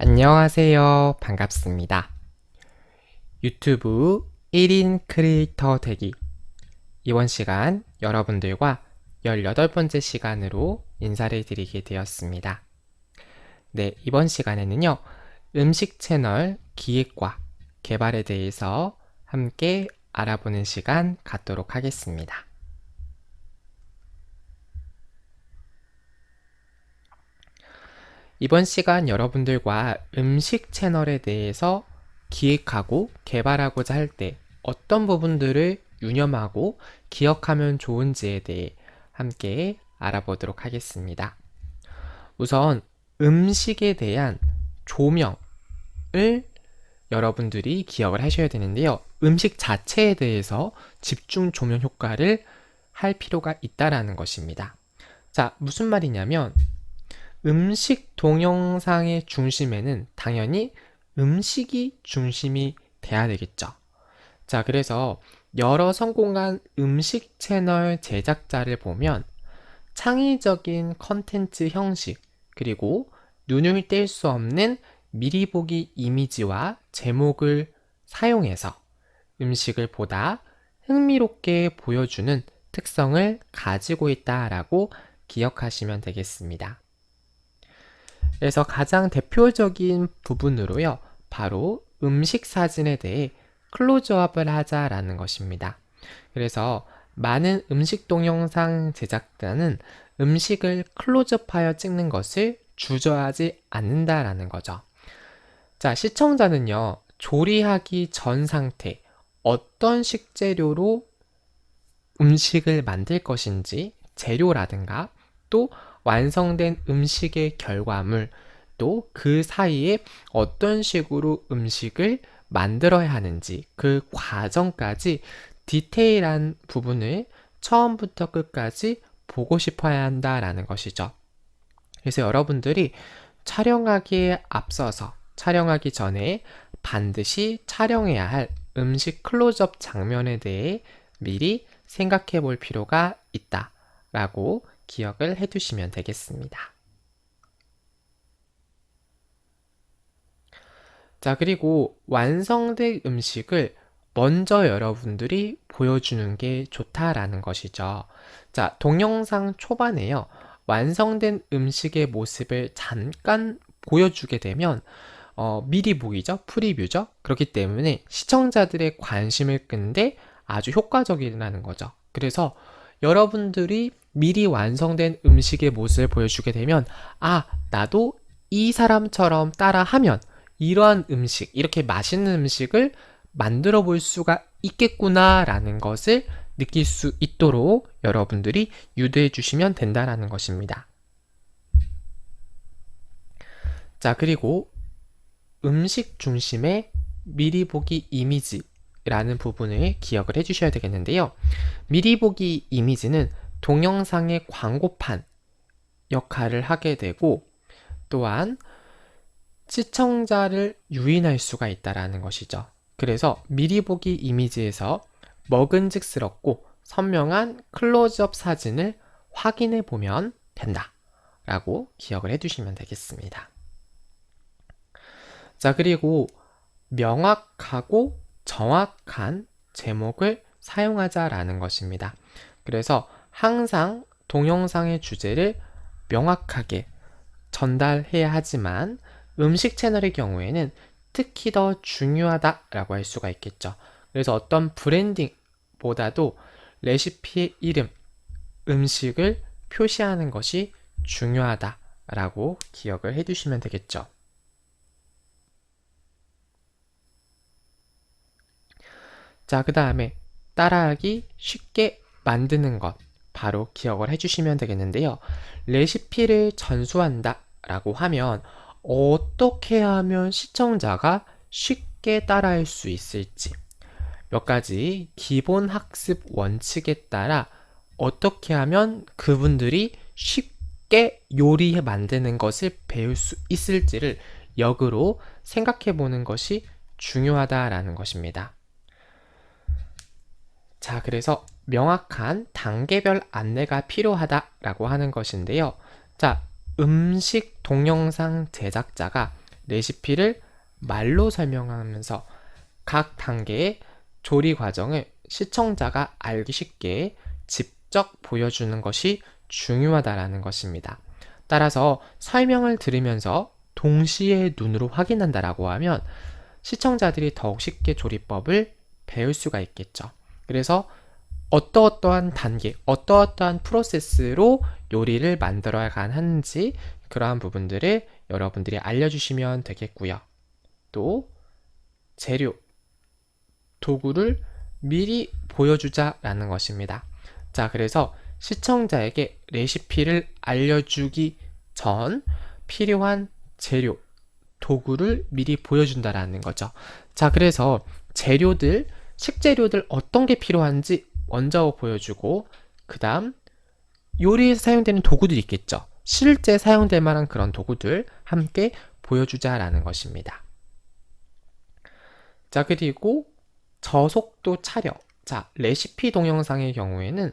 안녕하세요. 반갑습니다. 유튜브 1인 크리에이터 되기. 이번 시간 여러분들과 18번째 시간으로 인사를 드리게 되었습니다. 네, 이번 시간에는요, 음식 채널 기획과 개발에 대해서 함께 알아보는 시간 갖도록 하겠습니다. 이번 시간 여러분들과 음식 채널에 대해서 기획하고 개발하고자 할 때 어떤 부분들을 유념하고 기억하면 좋은지에 대해 함께 알아보도록 하겠습니다. 우선 음식에 대한 조명을 여러분들이 기억을 하셔야 되는데요. 음식 자체에 대해서 집중 조명 효과를 할 필요가 있다라는 것입니다. 자, 무슨 말이냐면 음식 동영상의 중심에는 당연히 음식이 중심이 돼야 되겠죠. 자, 그래서 여러 성공한 음식 채널 제작자를 보면 창의적인 컨텐츠 형식, 그리고 눈을 뗄 수 없는 미리 보기 이미지와 제목을 사용해서 음식을 보다 흥미롭게 보여주는 특성을 가지고 있다라고 기억하시면 되겠습니다. 그래서 가장 대표적인 부분으로요, 바로 음식 사진에 대해 클로즈업을 하자라는 것입니다. 그래서 많은 음식 동영상 제작자는 음식을 클로즈업하여 찍는 것을 주저하지 않는다라는 거죠. 자, 시청자는요, 조리하기 전 상태, 어떤 식재료로 음식을 만들 것인지, 재료라든가, 또 완성된 음식의 결과물, 또 그 사이에 어떤 식으로 음식을 만들어야 하는지 그 과정까지 디테일한 부분을 처음부터 끝까지 보고 싶어야 한다라는 것이죠. 그래서 여러분들이 촬영하기에 앞서서 촬영하기 전에 반드시 촬영해야 할 음식 클로즈업 장면에 대해 미리 생각해 볼 필요가 있다 라고 기억을 해 두시면 되겠습니다. 자, 그리고 완성된 음식을 먼저 여러분들이 보여주는 게 좋다라는 것이죠. 자, 동영상 초반에요. 완성된 음식의 모습을 잠깐 보여주게 되면 어, 미리 보기죠. 프리뷰죠. 그렇기 때문에 시청자들의 관심을 끈데 아주 효과적이라는 거죠. 그래서 여러분들이 미리 완성된 음식의 모습을 보여주게 되면 아, 나도 이 사람처럼 따라하면 이러한 음식, 이렇게 맛있는 음식을 만들어 볼 수가 있겠구나 라는 것을 느낄 수 있도록 여러분들이 유도해 주시면 된다라는 것입니다. 자, 그리고 음식 중심의 미리 보기 이미지라는 부분을 기억을 해 주셔야 되겠는데요. 미리 보기 이미지는 동영상의 광고판 역할을 하게 되고 또한 시청자를 유인할 수가 있다라는 것이죠. 그래서 미리 보기 이미지에서 먹은직스럽고 선명한 클로즈업 사진을 확인해 보면 된다. 라고 기억을 해 두시면 되겠습니다. 자, 그리고 명확하고 정확한 제목을 사용하자라는 것입니다. 그래서 항상 동영상의 주제를 명확하게 전달해야 하지만 음식 채널의 경우에는 특히 더 중요하다라고 할 수가 있겠죠. 그래서 어떤 브랜딩보다도 레시피의 이름, 음식을 표시하는 것이 중요하다라고 기억을 해두시면 되겠죠. 자, 그 다음에 따라하기 쉽게 만드는 것 바로 기억을 해주시면 되겠는데요. 레시피를 전수한다 라고 하면 어떻게 하면 시청자가 쉽게 따라할 수 있을지 몇 가지 기본 학습 원칙에 따라 어떻게 하면 그분들이 쉽게 요리 만드는 것을 배울 수 있을지를 역으로 생각해 보는 것이 중요하다라는 것입니다. 자, 그래서 명확한 단계별 안내가 필요하다라고 하는 것인데요. 자, 음식 동영상 제작자가 레시피를 말로 설명하면서 각 단계의 조리 과정을 시청자가 알기 쉽게 직접 보여주는 것이 중요하다라는 것입니다. 따라서 설명을 들으면서 동시에 눈으로 확인한다라고 하면 시청자들이 더욱 쉽게 조리법을 배울 수가 있겠죠. 그래서 어떠어떠한 단계, 어떠어떠한 프로세스로 요리를 만들어야 하는지 그러한 부분들을 여러분들이 알려주시면 되겠고요. 또 재료, 도구를 미리 보여주자라는 것입니다. 자, 그래서 시청자에게 레시피를 알려주기 전 필요한 재료, 도구를 미리 보여준다라는 거죠. 자, 그래서 재료들, 식재료들 어떤 게 필요한지 먼저 보여주고, 그 다음 요리에서 사용되는 도구들이 있겠죠. 실제 사용될 만한 그런 도구들 함께 보여주자라는 것입니다. 자, 그리고 저속도 촬영. 자, 레시피 동영상의 경우에는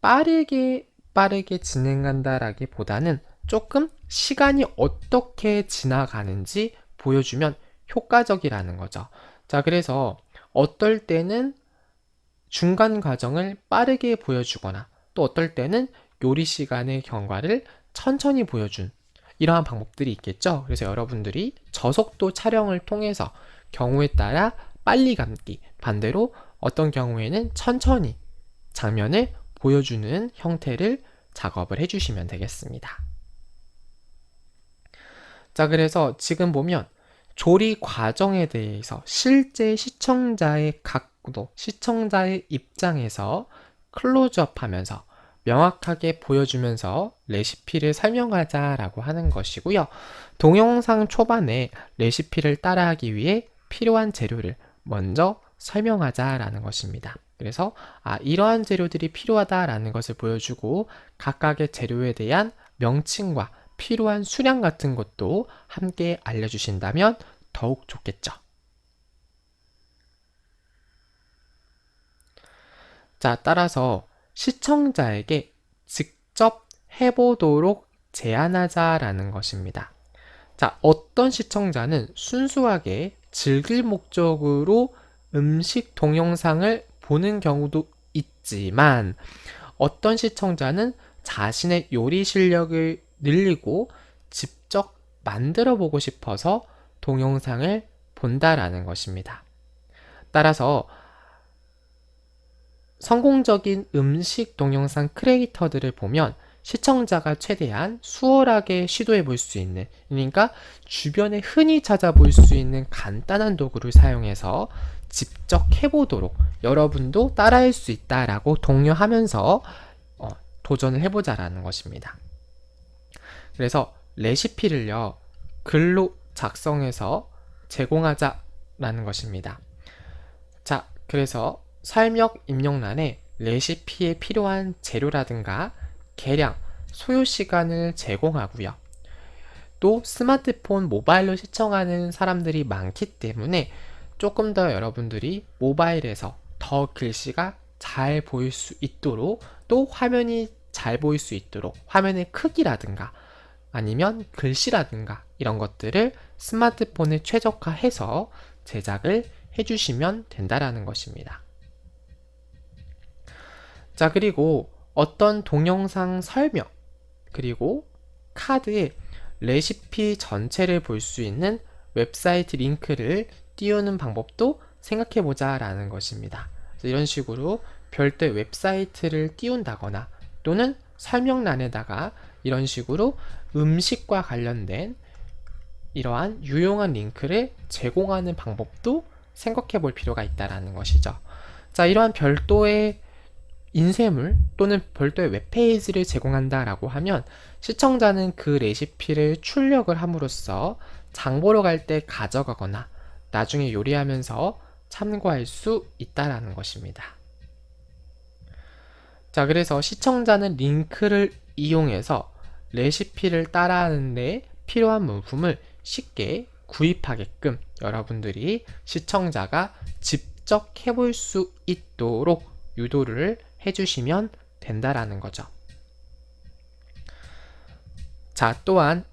빠르게 빠르게 진행한다라기보다는 조금 시간이 어떻게 지나가는지 보여주면 효과적이라는 거죠. 자, 그래서 어떨 때는 중간 과정을 빠르게 보여주거나 또 어떨 때는 요리 시간의 경과를 천천히 보여준 이러한 방법들이 있겠죠. 그래서 여러분들이 저속도 촬영을 통해서 경우에 따라 빨리 감기, 반대로 어떤 경우에는 천천히 장면을 보여주는 형태를 작업을 해주시면 되겠습니다. 자, 그래서 지금 보면 조리 과정에 대해서 실제 시청자의 각 도, 시청자의 입장에서 클로즈업 하면서 명확하게 보여주면서 레시피를 설명하자 라고 하는 것이고요. 동영상 초반에 레시피를 따라하기 위해 필요한 재료를 먼저 설명하자 라는 것입니다. 그래서 아, 이러한 재료들이 필요하다라는 것을 보여주고 각각의 재료에 대한 명칭과 필요한 수량 같은 것도 함께 알려주신다면 더욱 좋겠죠. 자, 따라서 시청자에게 직접 해보도록 제안하자라는 것입니다. 자, 어떤 시청자는 순수하게 즐길 목적으로 음식 동영상을 보는 경우도 있지만 어떤 시청자는 자신의 요리 실력을 늘리고 직접 만들어 보고 싶어서 동영상을 본다라는 것입니다. 따라서 성공적인 음식 동영상 크리에이터들을 보면 시청자가 최대한 수월하게 시도해 볼 수 있는 그러니까 주변에 흔히 찾아볼 수 있는 간단한 도구를 사용해서 직접 해보도록 여러분도 따라할 수 있다라고 독려하면서 어, 도전을 해보자라는 것입니다. 그래서 레시피를요 글로 작성해서 제공하자라는 것입니다. 자, 그래서 설명 입력란에 레시피에 필요한 재료라든가 계량, 소요 시간을 제공하고요. 또 스마트폰, 모바일로 시청하는 사람들이 많기 때문에 조금 더 여러분들이 모바일에서 더 글씨가 잘 보일 수 있도록 또 화면이 잘 보일 수 있도록 화면의 크기라든가 아니면 글씨라든가 이런 것들을 스마트폰에 최적화해서 제작을 해주시면 된다라는 것입니다. 자, 그리고 어떤 동영상 설명, 그리고 카드에 레시피 전체를 볼 수 있는 웹사이트 링크를 띄우는 방법도 생각해 보자 라는 것입니다. 이런 식으로 별도의 웹사이트를 띄운다거나 또는 설명란에다가 이런 식으로 음식과 관련된 이러한 유용한 링크를 제공하는 방법도 생각해 볼 필요가 있다라는 것이죠. 자, 이러한 별도의 인쇄물 또는 별도의 웹페이지를 제공한다라고 하면 시청자는 그 레시피를 출력을 함으로써 장보러 갈 때 가져가거나 나중에 요리하면서 참고할 수 있다라는 것입니다. 자, 그래서 시청자는 링크를 이용해서 레시피를 따라하는데 필요한 물품을 쉽게 구입하게끔 여러분들이 시청자가 직접 해볼 수 있도록 유도를 해주시면 된다라는 거죠. 자, 또한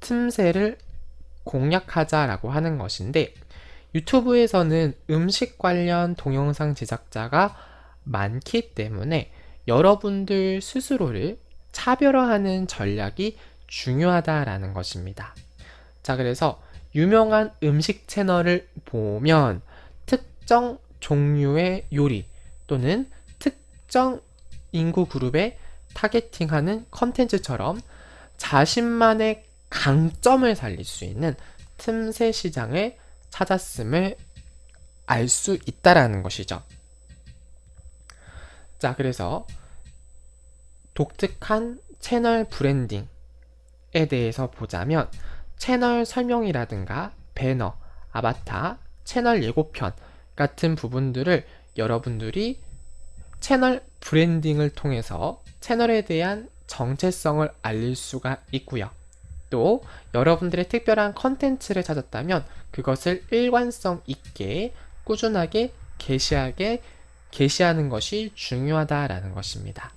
틈새를 공략하자라고 하는 것인데 유튜브에서는 음식 관련 동영상 제작자가 많기 때문에 여러분들 스스로를 차별화하는 전략이 중요하다라는 것입니다. 자, 그래서 유명한 음식 채널을 보면 특정 종류의 요리 또는 특정 인구 그룹에 타겟팅하는 컨텐츠처럼 자신만의 강점을 살릴 수 있는 틈새 시장을 찾았음을 알 수 있다라는 것이죠. 자, 그래서 독특한 채널 브랜딩에 대해서 보자면 채널 설명이라든가 배너, 아바타, 채널 예고편 같은 부분들을 여러분들이 채널 브랜딩을 통해서 채널에 대한 정체성을 알릴 수가 있고요. 또 여러분들의 특별한 컨텐츠를 찾았다면 그것을 일관성 있게 꾸준하게 게시하게 게시하는 것이 중요하다라는 것입니다.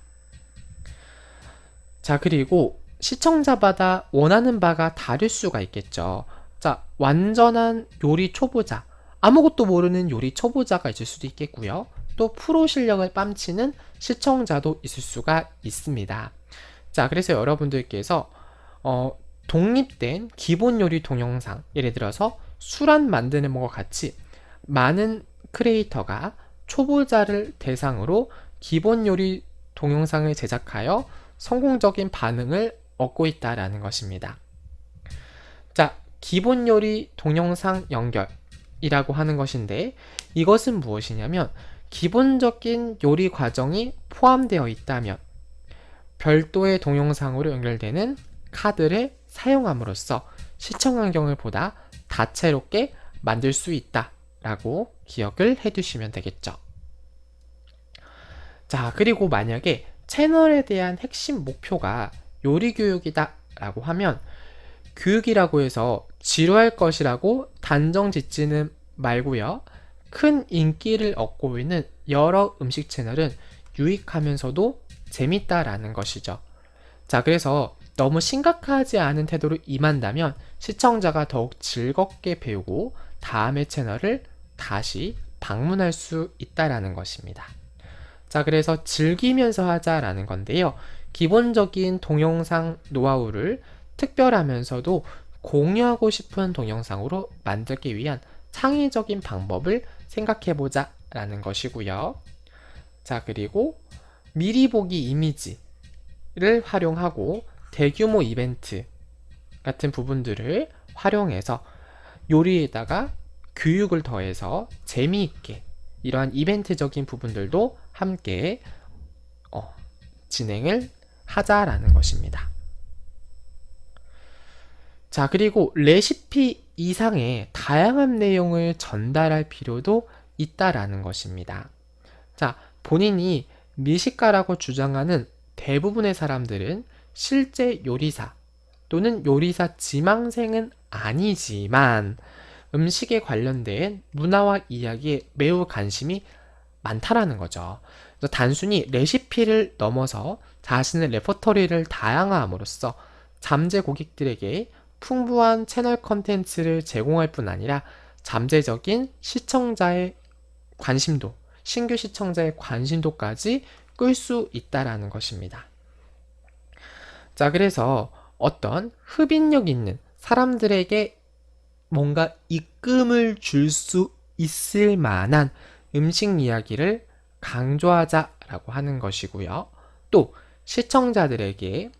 자, 그리고 시청자마다 원하는 바가 다를 수가 있겠죠. 자, 완전한 요리 초보자, 아무것도 모르는 요리 초보자가 있을 수도 있겠고요. 또 프로 실력을 뺨치는 시청자도 있을 수가 있습니다. 자, 그래서 여러분들께서 어, 독립된 기본 요리 동영상, 예를 들어서 술안 만드는 것과 같이 많은 크리에이터가 초보자를 대상으로 기본 요리 동영상을 제작하여 성공적인 반응을 얻고 있다라는 것입니다. 자, 기본 요리 동영상 연결이라고 하는 것인데 이것은 무엇이냐면 기본적인 요리 과정이 포함되어 있다면 별도의 동영상으로 연결되는 카드를 사용함으로써 시청 환경을 보다 다채롭게 만들 수 있다 라고 기억을 해 두시면 되겠죠. 자, 그리고 만약에 채널에 대한 핵심 목표가 요리 교육이다 라고 하면 교육이라고 해서 지루할 것이라고 단정 짓지는 말고요. 큰 인기를 얻고 있는 여러 음식 채널은 유익하면서도 재밌다라는 것이죠. 자, 그래서 너무 심각하지 않은 태도로 임한다면 시청자가 더욱 즐겁게 배우고 다음의 채널을 다시 방문할 수 있다라는 것입니다. 자, 그래서 즐기면서 하자라는 건데요. 기본적인 동영상 노하우를 특별하면서도 공유하고 싶은 동영상으로 만들기 위한 창의적인 방법을 생각해보자 라는 것이고요. 자, 그리고 미리 보기 이미지를 활용하고 대규모 이벤트 같은 부분들을 활용해서 요리에다가 교육을 더해서 재미있게 이러한 이벤트적인 부분들도 함께 어, 진행을 하자라는 것입니다. 자, 그리고 레시피 이상의 다양한 내용을 전달할 필요도 있다라는 것입니다. 자, 본인이 미식가라고 주장하는 대부분의 사람들은 실제 요리사 또는 요리사 지망생은 아니지만 음식에 관련된 문화와 이야기에 매우 관심이 많다라는 거죠. 단순히 레시피를 넘어서 자신의 레퍼토리를 다양화함으로써 잠재 고객들에게 풍부한 채널 컨텐츠를 제공할 뿐 아니라 잠재적인 시청자의 관심도, 신규 시청자의 관심도까지 끌 수 있다라는 것입니다. 자, 그래서 어떤 흡인력 있는 사람들에게 뭔가 입금을 줄 수 있을 만한 음식 이야기를 강조하자라고 하는 것이고요. 또 시청자들에게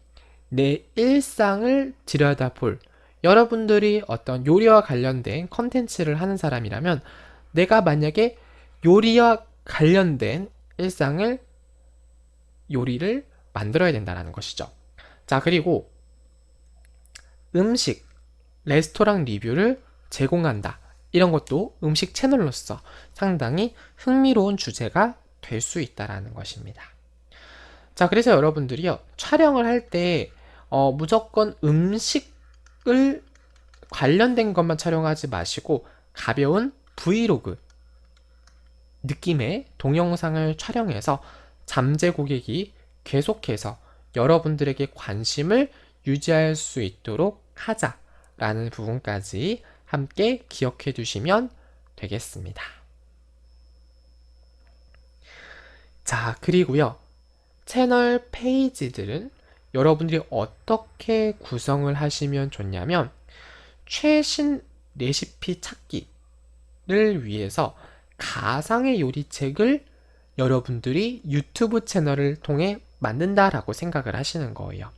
내 일상을 들여다볼 여러분들이 어떤 요리와 관련된 컨텐츠를 하는 사람이라면 내가 만약에 요리와 관련된 일상을 요리를 만들어야 된다는 것이죠. 자, 그리고 음식, 레스토랑 리뷰를 제공한다. 이런 것도 음식 채널로서 상당히 흥미로운 주제가 될 수 있다라는 것입니다. 자, 그래서 여러분들이요, 촬영을 할때 어, 무조건 음식 을 관련된 것만 촬영하지 마시고 가벼운 브이로그 느낌의 동영상을 촬영해서 잠재 고객이 계속해서 여러분들에게 관심을 유지할 수 있도록 하자 라는 부분까지 함께 기억해 두시면 되겠습니다. 자, 그리고요. 채널 페이지들은 여러분들이 어떻게 구성을 하시면 좋냐면 최신 레시피 찾기를 위해서 가상의 요리책을 여러분들이 유튜브 채널을 통해 만든다라고 생각을 하시는 거예요.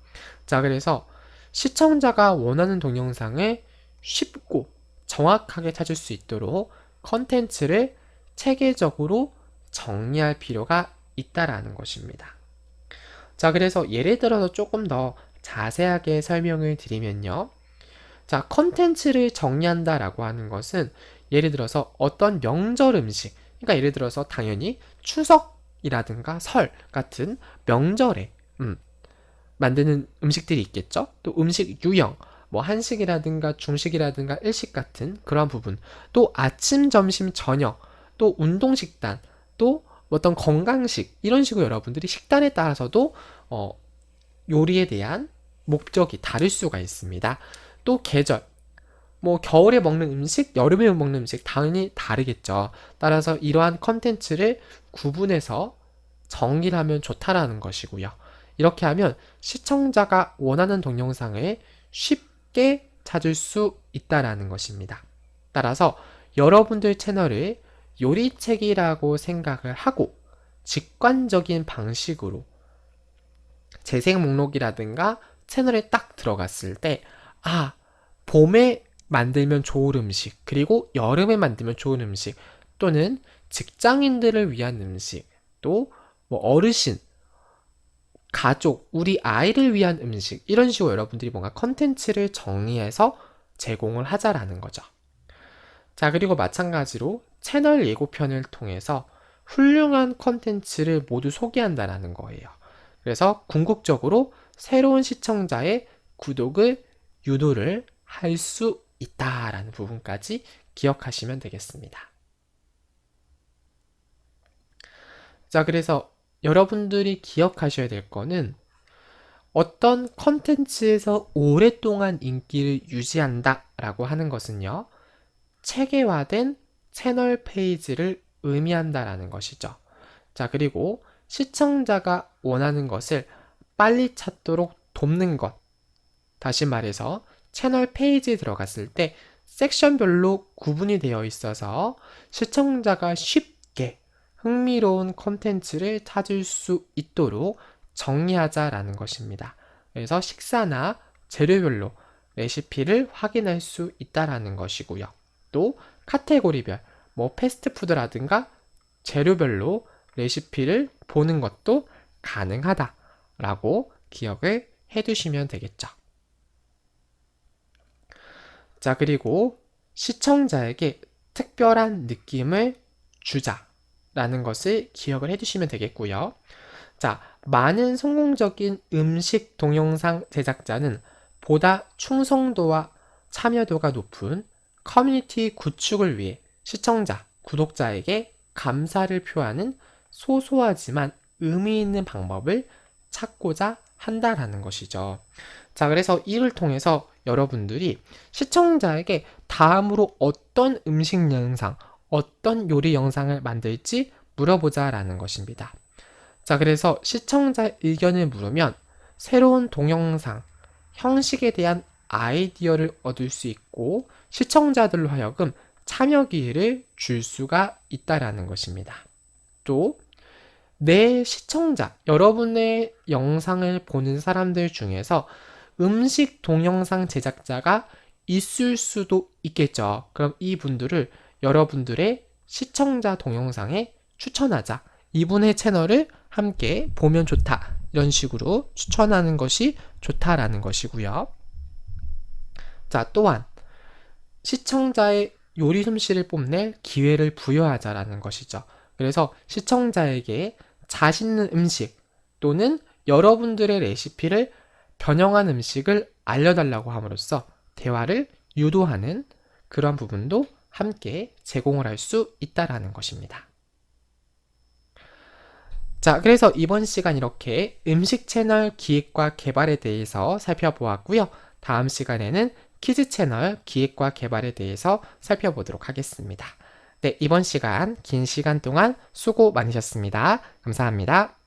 자, 그래서 시청자가 원하는 동영상을 쉽고 정확하게 찾을 수 있도록 컨텐츠를 체계적으로 정리할 필요가 있다라는 것입니다. 자, 그래서 예를 들어서 조금 더 자세하게 설명을 드리면요. 자, 컨텐츠를 정리한다 라고 하는 것은 예를 들어서 어떤 명절 음식, 그러니까 예를 들어서 당연히 추석이라든가 설 같은 명절에 음, 만드는 음식들이 있겠죠. 또 음식 유형, 뭐 한식이라든가 중식이라든가 일식 같은 그런 부분, 또 아침, 점심, 저녁, 또 운동 식단, 또 어떤 건강식 이런 식으로 여러분들이 식단에 따라서도 어, 요리에 대한 목적이 다를 수가 있습니다. 또 계절, 뭐 겨울에 먹는 음식, 여름에 먹는 음식 당연히 다르겠죠. 따라서 이러한 컨텐츠를 구분해서 정리를 하면 좋다라는 것이고요. 이렇게 하면 시청자가 원하는 동영상을 쉽게 찾을 수 있다라는 것입니다. 따라서 여러분들 채널을 요리책이라고 생각을 하고 직관적인 방식으로 재생 목록이라든가 채널에 딱 들어갔을 때, 아, 봄에 만들면 좋을 음식, 그리고 여름에 만들면 좋은 음식, 또는 직장인들을 위한 음식, 또 뭐 어르신, 가족, 우리 아이를 위한 음식, 이런 식으로 여러분들이 뭔가 컨텐츠를 정리해서 제공을 하자라는 거죠. 자, 그리고 마찬가지로 채널 예고편을 통해서 훌륭한 컨텐츠를 모두 소개한다라는 거예요. 그래서 궁극적으로 새로운 시청자의 구독을 유도를 할 수 있다라는 부분까지 기억하시면 되겠습니다. 자, 그래서 여러분들이 기억하셔야 될 거는 어떤 컨텐츠에서 오랫동안 인기를 유지한다 라고 하는 것은요, 체계화된 채널 페이지를 의미한다라는 것이죠. 자, 그리고 시청자가 원하는 것을 빨리 찾도록 돕는 것. 다시 말해서 채널 페이지에 들어갔을 때 섹션별로 구분이 되어 있어서 시청자가 쉽게 흥미로운 컨텐츠를 찾을 수 있도록 정리하자라는 것입니다. 그래서 식사나 재료별로 레시피를 확인할 수 있다라는 것이고요. 또 카테고리별, 뭐 패스트푸드라든가 재료별로 레시피를 보는 것도 가능하다라고 기억을 해두시면 되겠죠. 자, 그리고 시청자에게 특별한 느낌을 주자라는 것을 기억을 해두시면 되겠고요. 자, 많은 성공적인 음식 동영상 제작자는 보다 충성도와 참여도가 높은 커뮤니티 구축을 위해 시청자, 구독자에게 감사를 표하는 소소하지만 의미 있는 방법을 찾고자 한다라는 것이죠. 자, 그래서 이를 통해서 여러분들이 시청자에게 다음으로 어떤 음식 영상, 어떤 요리 영상을 만들지 물어보자 라는 것입니다. 자, 그래서 시청자 의견을 물으면 새로운 동영상, 형식에 대한 아이디어를 얻을 수 있고 시청자들로 하여금 참여 기회를 줄 수가 있다라는 것입니다. 또, 내 시청자, 여러분의 영상을 보는 사람들 중에서 음식 동영상 제작자가 있을 수도 있겠죠. 그럼 이분들을 여러분들의 시청자 동영상에 추천하자. 이분의 채널을 함께 보면 좋다. 이런 식으로 추천하는 것이 좋다라는 것이고요. 자, 또한 시청자의 요리 솜씨를 뽐낼 기회를 부여하자라는 것이죠. 그래서 시청자에게 자신있는 음식 또는 여러분들의 레시피를 변형한 음식을 알려달라고 함으로써 대화를 유도하는 그런 부분도 함께 제공을 할 수 있다라는 것입니다. 자, 그래서 이번 시간 이렇게 음식 채널 기획과 개발에 대해서 살펴보았고요. 다음 시간에는 키즈 채널 기획과 개발에 대해서 살펴보도록 하겠습니다. 네, 이번 시간 긴 시간 동안 수고 많으셨습니다. 감사합니다.